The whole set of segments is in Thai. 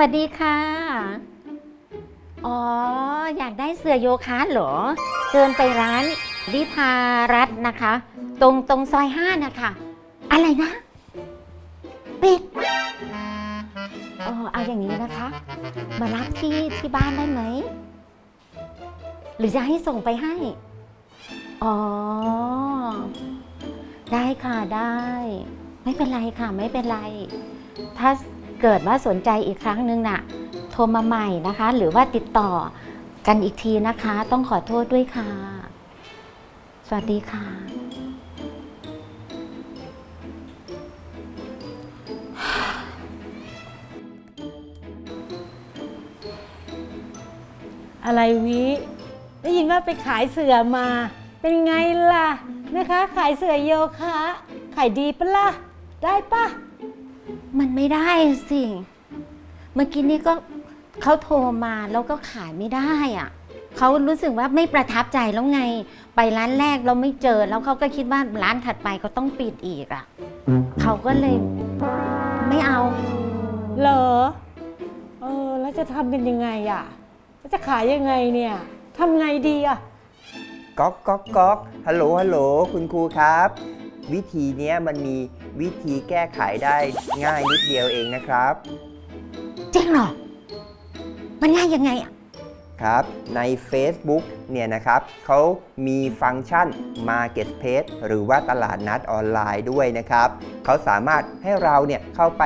วัสดีค่ะ อ๋อ อยากได้เสื้อโยคะเหรอ เดินไปร้านวิภารัตน์นะคะ ตรงตรงซอยห้านะคะ อะไรนะ ปิดอ๋อเอาอย่างนี้นะคะ มารับที่ที่บ้านได้ไหม หรือจะให้ส่งไปให้ อ๋อ ได้ค่ะได้ ไม่เป็นไรค่ะ ไม่เป็นไร ถ้า เกิดว่าสนใจอีกครั้งหนึ่งน่ะโทรมาใหม่นะคะ หรือว่าติดต่อกันอีกทีนะคะ ต้องขอโทษด้วยค่ะ สวัสดีค่ะ อะไรวิ ได้ยินว่าไปขายเสือมา เป็นไงล่ะนะคะ ขายเสือโยคะ ขายดีปะล่ะ ได้ปะ มันไม่ได้สิ เมื่อกี้นี้ก็เขาโทรมาแล้วก็ขายไม่ได้อะเขารู้สึกว่าไม่ประทับใจแล้วไง ไปร้านแรกเราไม่เจอ แล้วเขาก็คิดว่าร้านถัดไปเขาต้องปิดอีกอะเขาก็เลยไม่เอา เหรอ เออ แล้วจะทำกันยังไงอะแล้วจะขายยังไงเนี่ยทำไงดีอะก๊อกก๊อกก๊อกฮัลโหลฮัลโหลคุณครูครับ วิธีเนี้ยมันมี วิธีแก้ไขได้ง่ายนิดเดียวเองนะครับ จริงเหรอ มันง่ายยังไงอะครับ ใน Facebook เนี่ยนะครับเขามีฟังก์ชัน Marketplace หรือว่าตลาดนัดออนไลน์ด้วยนะครับ เขาสามารถให้เราเนี่ยเข้าไป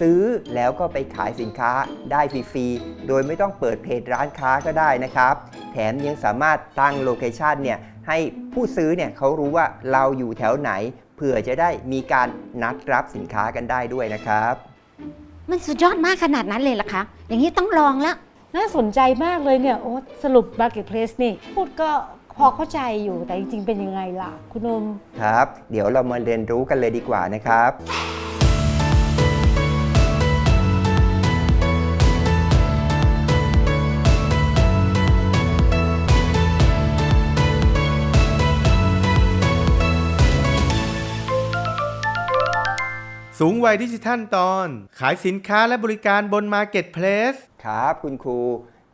ซื้อแล้วก็ไปขายสินค้าได้ฟรีๆ โดยไม่ต้องเปิดเพจร้านค้าก็ได้นะครับ แถมยังสามารถตั้งโลเคชันเนี่ยให้ผู้ซื้อเนี่ยเขารู้ว่าเราอยู่แถวไหน เผื่อจะได้มีการนัดรับสินค้ากันได้ด้วยนะครับ มันสุดยอดมากขนาดนั้นเลยเหรอคะ อย่างนี้ต้องลองแล้ว น่าสนใจมากเลยเนี่ย โอ้สรุป Marketplace นี่ พูดก็พอเข้าใจอยู่แต่จริงๆ เป็นยังไงล่ะ คุณนม ครับ เดี๋ยวเรามาเรียนรู้กันเลยดีกว่านะครับ สูงวัยดิจิทัลตอน ขายสินค้าและบริการบน Marketplace ครับคุณครู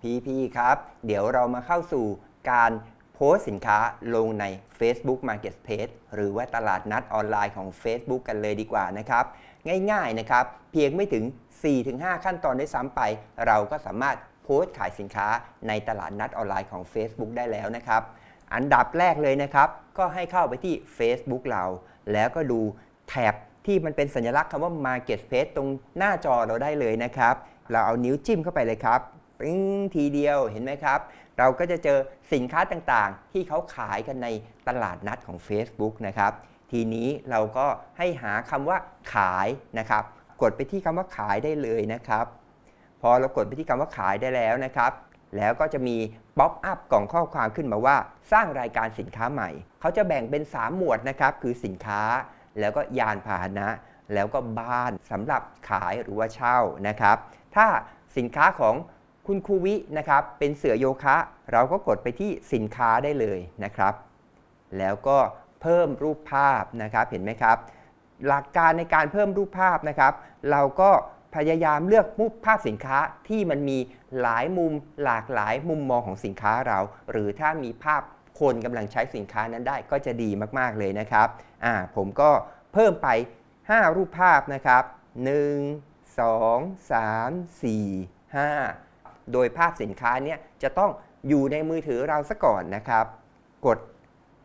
พีพีครับ เดี๋ยวเรามาเข้าสู่การโพสต์สินค้าลงใน Facebook Marketplace หรือว่าตลาดนัดออนไลน์ของ Facebook กันเลยดีกว่านะครับ ง่ายๆนะครับ เพียงไม่ถึง 4-5 ขั้นตอนได้ซ้ำไป เราก็สามารถโพสต์ขายสินค้าในตลาดนัดออนไลน์ของ Facebook ได้แล้วนะครับ อันดับแรกเลยนะครับ ก็ให้เข้าไปที่ Facebook เรา แล้วก็ดูแท็บ ที่มันเป็นสัญลักษณ์คำว่า Marketplace ตรงหน้าจอเราได้เลยนะครับ เราเอานิ้วจิ้มเข้าไปเลยครับปิ้งทีเดียวเห็นไหมครับ เราก็จะเจอสินค้าต่างๆ ที่เขาขายกันในตลาดนัดของ Facebook นะครับ ทีนี้เราก็ให้หาคำว่าขายนะครับ กดไปที่คำว่าขายได้เลยนะครับ พอเรากดไปที่คำว่าขายได้แล้วนะครับ แล้วก็จะมีป๊อปอัพกล่องข้อความขึ้นมาว่า สร้างรายการสินค้าใหม่ เขาจะแบ่งเป็น 3 หมวดนะครับ คือสินค้า แล้วก็ยานพาหนะ แล้วก็บ้านสำหรับขายหรือว่าเช่านะครับ ถ้าสินค้าของคุณครูวินะครับ เป็นเสือโยคะ เราก็กดไปที่สินค้าได้เลยนะครับ แล้วก็เพิ่มรูปภาพนะครับเห็นไหมครับ หลักการในการเพิ่มรูปภาพนะครับ เราก็พยายามเลือกรูปภาพสินค้าที่มันมีหลายมุมหลากหลายมุมมองของสินค้าเรา หรือถ้ามีภาพคนกำลังใช้สินค้านั้นได้ก็จะดีมาก ๆ เลยนะครับ อ่าผมก็เพิ่มไป 5 รูปภาพนะครับ 1 2 3 4 5 โดยภาพสินค้าเนี่ยจะต้องอยู่ในมือถือเราซะก่อนนะครับ กด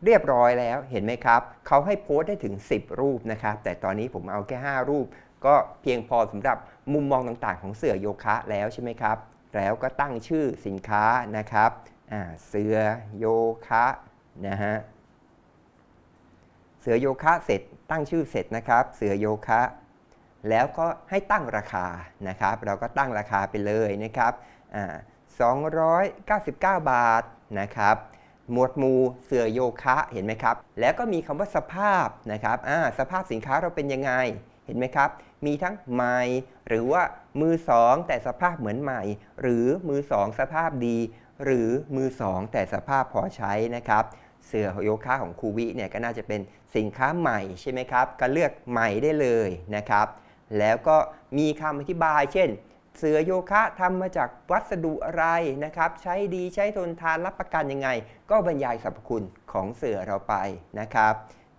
เรียบร้อยแล้วเห็นไหมครับ เขาให้โพสต์ได้ถึง 10 รูปนะครับ แต่ตอนนี้ผมเอาแค่ 5 รูป ก็เพียงพอสำหรับมุมมองต่างๆ ของเสือโยคะแล้วใช่ไหมครับ แล้วก็ตั้งชื่อสินค้านะครับเสือโยคะนะฮะ เสือโยคะเสร็จตั้งชื่อเสร็จนะครับ เสือโยคะ แล้วก็ให้ตั้งราคานะครับ เราก็ตั้งราคาไปเลยนะครับอ่า299 บาทนะครับ หมวดหมู่เสือโยคะเห็นไหมครับ แล้วก็มีคำว่าสภาพนะครับสภาพสินค้าเราเป็นยังไงเห็นไหมครับ มีทั้งใหม่ หรือว่ามือสองแต่สภาพเหมือนใหม่ หรือมือสองสภาพดี หรือมือสองแต่สภาพพอใช้นะครับ เสื้อโยคะของครูวิเนี่ยก็น่าจะเป็นสินค้าใหม่ใช่ไหมครับ ก็เลือกใหม่ได้เลยนะครับ แล้วก็มีคำอธิบาย เช่น เสือโยคะทำมาจากวัสดุอะไรนะครับ ใช้ดีใช้ทนทานรับประกันยังไง ก็บรรยายสรรพคุณของเสือเราไปนะครับ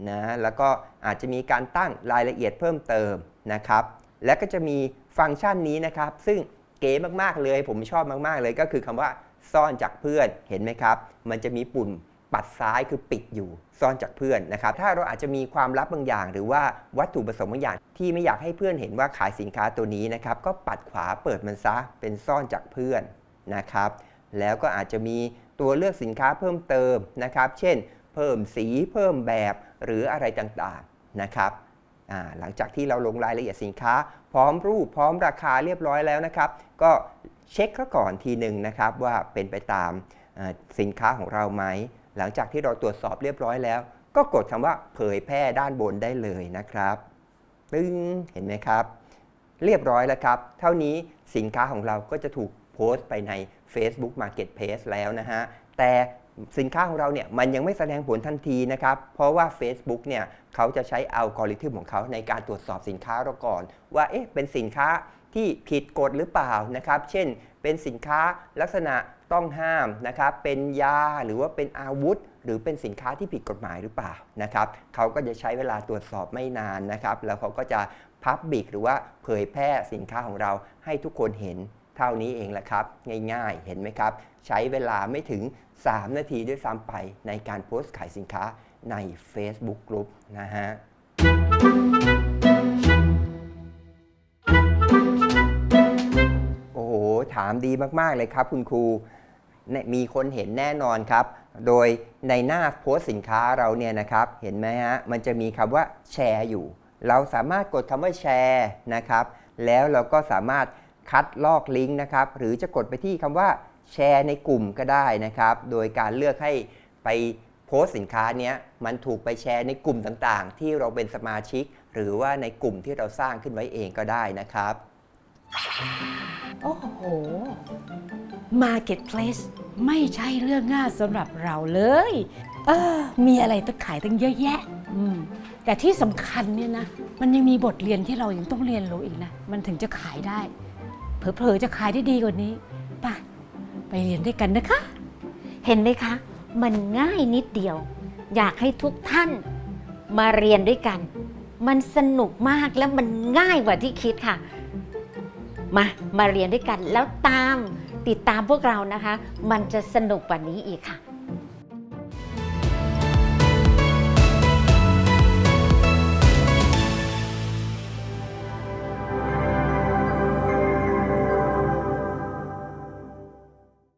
นะแล้วก็อาจจะมีการตั้งรายละเอียดเพิ่มเติมนะครับ และก็จะมีฟังก์ชันนี้นะครับ ซึ่งเก๋มากๆเลย ผมชอบมากๆเลยก็คือคำว่าซ่อนจากเพื่อนเห็นไหมครับ มันจะมีปุ่ม ปัดซ้ายคือปิดอยู่ซ่อนจากเพื่อนนะครับ ถ้าเราอาจจะมีความลับบางอย่าง หรือว่าวัตถุประสงค์บางอย่าง ที่ไม่อยากให้เพื่อนเห็นว่าขายสินค้าตัวนี้นะครับ ก็ปัดขวาเปิดมันซะเป็นซ่อนจากเพื่อนนะครับ แล้วก็อาจจะมีตัวเลือกสินค้าเพิ่มเติมนะครับ เช่น เพิ่มสีเพิ่มแบบหรืออะไรต่างๆนะครับหลังจากที่เราลงรายละเอียดสินค้า พร้อมรูปพร้อมราคาเรียบร้อยแล้วนะครับ ก็เช็คก่อนทีหนึ่งนะครับว่าเป็นไปตามสินค้าของเราไหม หลังจากที่เราตรวจสอบเรียบร้อยแล้ว ก็กดคำว่าเผยแพร่ด้านบนได้เลยนะครับตึ้งเห็นไหมครับ เรียบร้อยแล้วครับ เท่านี้สินค้าของเราก็จะถูกโพสต์ไปใน Facebook Marketplace แล้วนะฮะ แต่สินค้าของเราเนี่ยมันยังไม่แสดงผลทันทีนะครับ เพราะว่า Facebook เนี่ยเขาจะใช้อัลกอริทึมของเขาในการตรวจสอบสินค้าเราก่อน ว่าเอ๊ะเป็นสินค้า ที่ผิดกฎหรือเปล่านะครับ เช่น เป็นสินค้าลักษณะต้องห้ามนะครับ เป็นยาหรือว่าเป็นอาวุธ หรือเป็นสินค้าที่ผิดกฎหมายหรือเปล่านะครับเขาก็จะใช้เวลาตรวจสอบไม่นานนะครับ แล้วเขาก็จะพับบิกหรือว่าเผยแพร่สินค้าของเราให้ทุกคนเห็นเท่านี้เองแหละครับ ง่ายๆเห็นไหมครับ ใช้เวลาไม่ถึง 3 นาทีด้วยซ้ำไปในการโพสต์ขายสินค้าใน Facebook Group นะฮะ ถามดีมากๆเลยครับคุณครูมีคนเห็นแน่นอนครับ โดยในหน้าโพสต์สินค้าเราเนี่ยนะครับ เห็นไหมฮะ มันจะมีคำว่าแชร์อยู่ เราสามารถกดคำว่าแชร์นะครับ แล้วเราก็สามารถคัดลอกลิงก์นะครับ หรือจะกดไปที่คำว่าแชร์ในกลุ่มก็ได้นะครับ โดยการเลือกให้ไปโพสต์สินค้านี้มันถูกไปแชร์ในกลุ่มต่างๆ ที่เราเป็นสมาชิก หรือว่าในกลุ่มที่เราสร้างขึ้นไว้เองก็ได้นะครับ โอ้โห Marketplace ไม่ใช่เรื่องง่ายสำหรับเราเลย เออ มีอะไรต้องขายตั้งเยอะแยะ อืม แต่ที่สำคัญเนี่ยนะ มันยังมีบทเรียนที่เรายังต้องเรียนรู้อีกนะ มันถึงจะขายได้ เผลอๆจะขายได้ดีกว่านี้ไปไปเรียนด้วยกันนะคะ เห็นไหมคะ มันง่ายนิดเดียว อยากให้ทุกท่านมาเรียนด้วยกัน มันสนุกมากและมันง่ายกว่าที่คิดค่ะ มามาเรียนด้วยกันแล้วตามติดตามพวกเรานะคะ มันจะสนุกกว่านี้อีกค่ะ